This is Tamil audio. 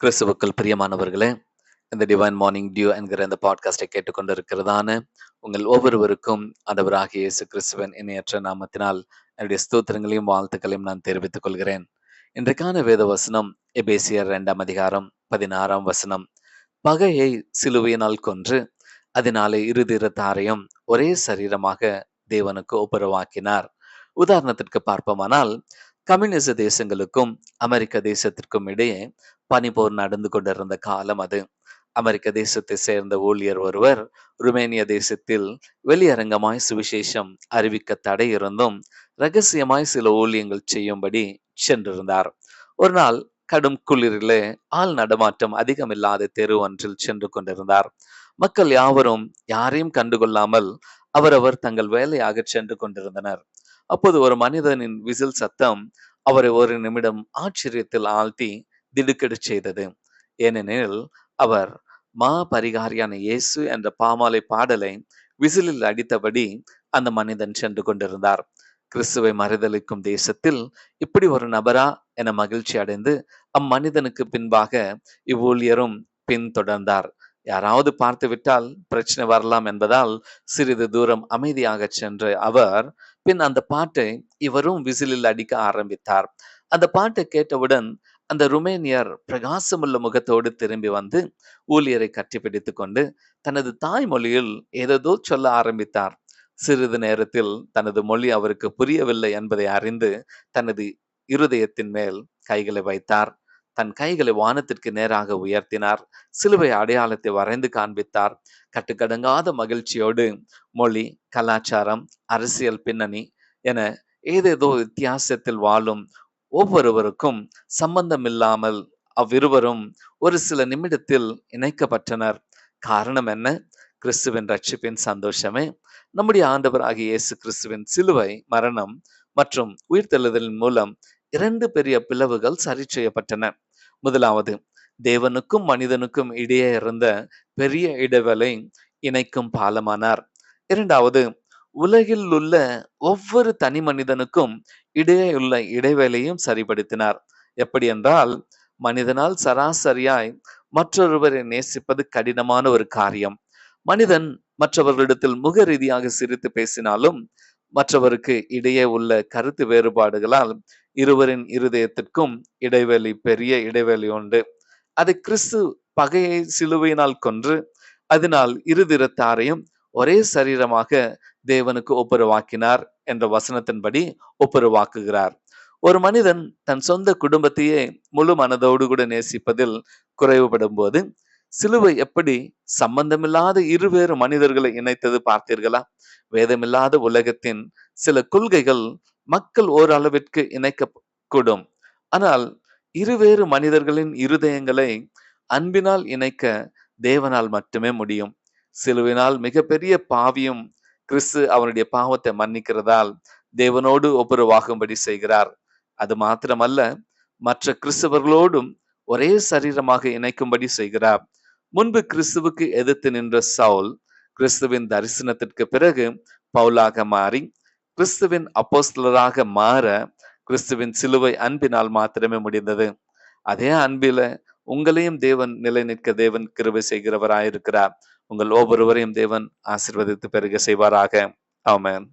கிறிஸ்துவுக்கள் பிரியமானவர்களே இந்த டிவைன் மார்னிங் டியூ என்கிற இந்த பாட்காஸ்டை கேட்டுக்கொண்டிருக்கிறதான உங்கள் ஒவ்வொருவருக்கும் ஆண்டவராகிய இயேசு கிறிஸ்துவன் இணையற்ற நாமத்தினால் என்னுடைய ஸ்தோத்திரங்களையும் வாழ்த்துக்களையும் நான் தெரிவித்துக் கொள்கிறேன். இன்றைக்கான வேத வசனம் எபேசியர் இரண்டாம் அதிகாரம் பதினாறாம் வசனம். பகையை சிலுவையினால் கொன்று அதனாலே இருதிரத்தாரையும் ஒரே சரீரமாக தேவனுக்கு ஒப்புரவாக்கினார் உதாரணத்திற்கு பார்ப்போமானால் கம்யூனிச தேசங்களுக்கும் அமெரிக்க தேசத்திற்கும் இடையே பனிபோர் நடந்து கொண்டிருந்த காலம் அது. அமெரிக்க தேசத்தை சேர்ந்த ஊழியர் ஒருவர் ருமேனிய தேசத்தில் வெளியரங்கமாய் சுவிசேஷம் அறிவிக்க தடை இருந்தும் ரகசியமாய் சில ஊழியங்கள் செய்யும்படி சென்றிருந்தார். ஒரு நாள் கடும் குளிரிலே ஆள் நடமாட்டம் அதிகமில்லாத தெரு ஒன்றில் சென்று கொண்டிருந்தார். மக்கள் யாவரும் யாரையும் கண்டுகொள்ளாமல் அவரவர் தங்கள் வேலையாக சென்று கொண்டிருந்தனர். அப்போது ஒரு மனிதனின் விசில் சத்தம் அவரை ஒரு நிமிடம் ஆச்சரியத்தில் ஆழ்த்தி திடுக்கிடச் செய்தது. ஏனெனில் அவர் மா பரிகாரியான இயேசு என்ற பாமாலை பாடலை விசிலில் அடித்தபடி அந்த மனிதன் சென்று கொண்டிருந்தார். கிறிஸ்துவை மறுதளிக்கும் தேசத்தில் இப்படி ஒரு நபரா என மகிழ்ச்சி அடைந்து அம்மனிதனுக்கு பின்பாக இவ்வூழியரும் பின்தொடர்ந்தார். யாராவது பார்த்து விட்டால் பிரச்சனை வரலாம் என்பதால் சிறிது தூரம் அமைதியாக சென்ற அவர் பின் அந்த பாட்டை இவரும் விசிலில் அடிக்க ஆரம்பித்தார். அந்த பாட்டை கேட்டவுடன் அந்த ருமேனியர் பிரகாசமுள்ள முகத்தோடு திரும்பி வந்து ஊழியரை கட்டிப்பிடித்து கொண்டு தனது தாய்மொழியில் ஏதேதோ சொல்ல ஆரம்பித்தார். சிறிது நேரத்தில் தனது மொழி அவருக்கு புரியவில்லை என்பதை அறிந்து தனது இருதயத்தின் மேல் கைகளை வைத்தார். தன் கைகளை வானத்திற்கு நேராக உயர்த்தினார். சிலுவை அடையாளத்தை வரைந்து காண்பித்தார். கட்டுக்கடங்காத மகிழ்ச்சியோடு மொழி கலாச்சாரம் அரசியல் பின்னணி என ஏதேதோ வித்தியாசத்தில் வாழும் ஒவ்வொருவருக்கும் சம்பந்தம் இல்லாமல் அவ்விருவரும் ஒரு சில நிமிடத்தில் இணைக்கப்பட்டனர். காரணம் என்ன? கிறிஸ்துவின் ரட்சிப்பின் சந்தோஷமே. நம்முடைய ஆண்டவர் ஆகிய இயேசு கிறிஸ்துவின் சிலுவை மரணம் மற்றும் உயிர்த்தெழுதலின் மூலம் இரண்டு பெரிய பிளவுகள் சரி செய்யப்பட்டன. முதலாவது தேவனுக்கும் மனிதனுக்கும் இடையே இருந்த பெரிய இடைவெளி இணைக்கும் பாலமானார். இரண்டாவது உலகில் உள்ள ஒவ்வொரு தனி மனிதனுக்கும் இடையே உள்ள இடைவேளையும் சரிபடுத்தினார் எப்படி என்றால் மனிதனால் சராசரியாய் மற்றொருவரை நேசிப்பது கடினமான ஒரு காரியம். மனிதன் மற்றவர்களிடத்தில் முக ரீதியாக சிரித்து பேசினாலும் மற்றவருக்கு இடையே உள்ள கருத்து வேறுபாடுகளால் இருவரின் இருதயத்திற்கும் இடைவெளி பெரிய இடைவெளி உண்டு. அது கிறிஸ்து பகையை சிலுவையினால் கொன்று அதனால் இருதிரத்தாரையும் ஒரே சரீரமாக தேவனுக்கு ஒப்புரவாக்கினார் என்ற வசனத்தின்படி ஒப்புரவாக்குகிறார். ஒரு மனிதன் தன் சொந்த குடும்பத்தையே முழு மனதோடு கூட நேசிப்பதில் குறைவுபடும் போது சிலுவை எப்படி சம்பந்தமில்லாத இருவேறு மனிதர்களை இணைத்தது பார்த்தீர்களா? வேதமில்லாத உலகத்தின் சில கொள்கைகள் மக்கள் ஓரளவிற்கு இணைக்கக்கூடும். ஆனால் இருவேறு மனிதர்களின் இருதயங்களை அன்பினால் இணைக்க தேவனால் மட்டுமே முடியும். சிலுவினால் மிகப்பெரிய பாவியும் கிறிஸ்து அவனுடைய பாவத்தை மன்னிக்கிறதால் தேவனோடு ஒப்புரவாகும்படி செய்கிறார். அது மாத்திரமல்ல மற்ற கிறிஸ்தவர்களோடும் ஒரே சரீரமாக இணைக்கும்படி செய்கிறார். முன்பு கிறிஸ்துவுக்கு எதிர்த்து நின்ற சவுல் கிறிஸ்துவின் தரிசனத்திற்கு பிறகு பவுலாக மாறி கிறிஸ்துவின் அப்போஸ்தலராக மாற கிறிஸ்துவின் சிலுவை அன்பினால் மாத்திரமே முடிந்தது. அதே அன்பில உங்களையும் தேவன் நிலை நிற்க தேவன் கிருவை செய்கிறவராயிருக்கிறார். உங்கள் ஒவ்வொருவரையும் தேவன் ஆசிர்வதித்து பெருக செய்வாராக. ஆமேன்.